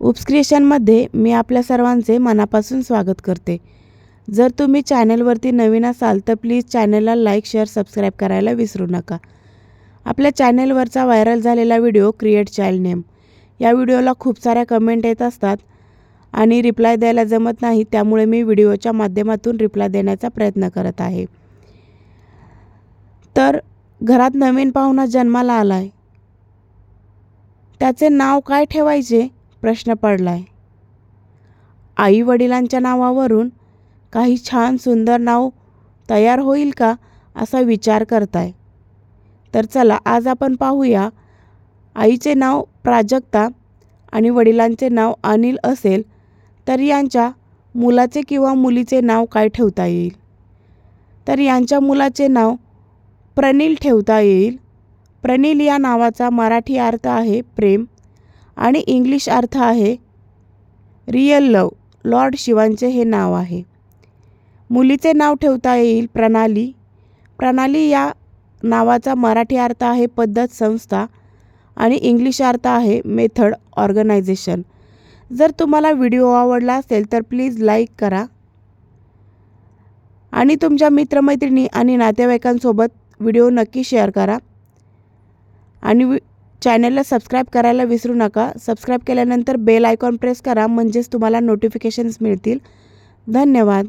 उपस्क्रिएशनमध्ये मी आपल्या सर्वांचे मनापासून स्वागत करते. जर तुम्ही चॅनलवरती नवीन असाल तर प्लीज चॅनलला लाईक शेअर सबस्क्राईब करायला विसरू नका. आपल्या चॅनलवरचा व्हायरल झालेला व्हिडिओ क्रिएट चाइल्ड नेम. या व्हिडिओला खूप साऱ्या कमेंट येत असतात आणि रिप्लाय द्यायला जमत नाही त्यामुळे मी व्हिडिओच्या माध्यमातून रिप्लाय देण्याचा प्रयत्न करत आहे. तर घरात नवीन पाहुणा जन्माला आला आहे त्याचे नाव काय ठेवायचे? प्रश्न पडलाय. आई वडिलांच्या नावावरून काही छान सुंदर नाव तयार होईल का असा विचार करताय. तर चला आज आपण पाहूया आईचे नाव प्राजक्ता आणि वडिलांचे नाव अनिल असेल तर यांच्या मुलाचे किंवा मुलीचे नाव काय ठेवता येईल? तर यांच्या मुलाचे नाव प्रनिल ठेवता येईल. प्रनिल या नावाचा मराठी अर्थ आहे प्रेम. आणि इंग्लिश अर्थ आहे रियल लव. लॉर्ड शिवांचे हे नाव आहे. मुलीचे नाव ठेवता येईल प्रणाली. प्रणाली या नावाचा मराठी अर्थ आहे पद्धत संस्था आणि इंग्लिश अर्थ आहे मेथड ऑर्गनायझेशन. जर तुम्हाला व्हिडिओ आवडला असेल तर प्लीज लाईक करा. आणि तुमच्या मित्रमैत्रिणी आणि नातेवाईकांसोबत व्हिडिओ नक्की शेअर करा. आणि वि चॅनलला सबस्क्राईब करायला विसरू नका. सबस्क्राईब केल्यानंतर बेल आयकॉन प्रेस करा म्हणजेच तुम्हाला नोटिफिकेशन्स मिळतील. धन्यवाद.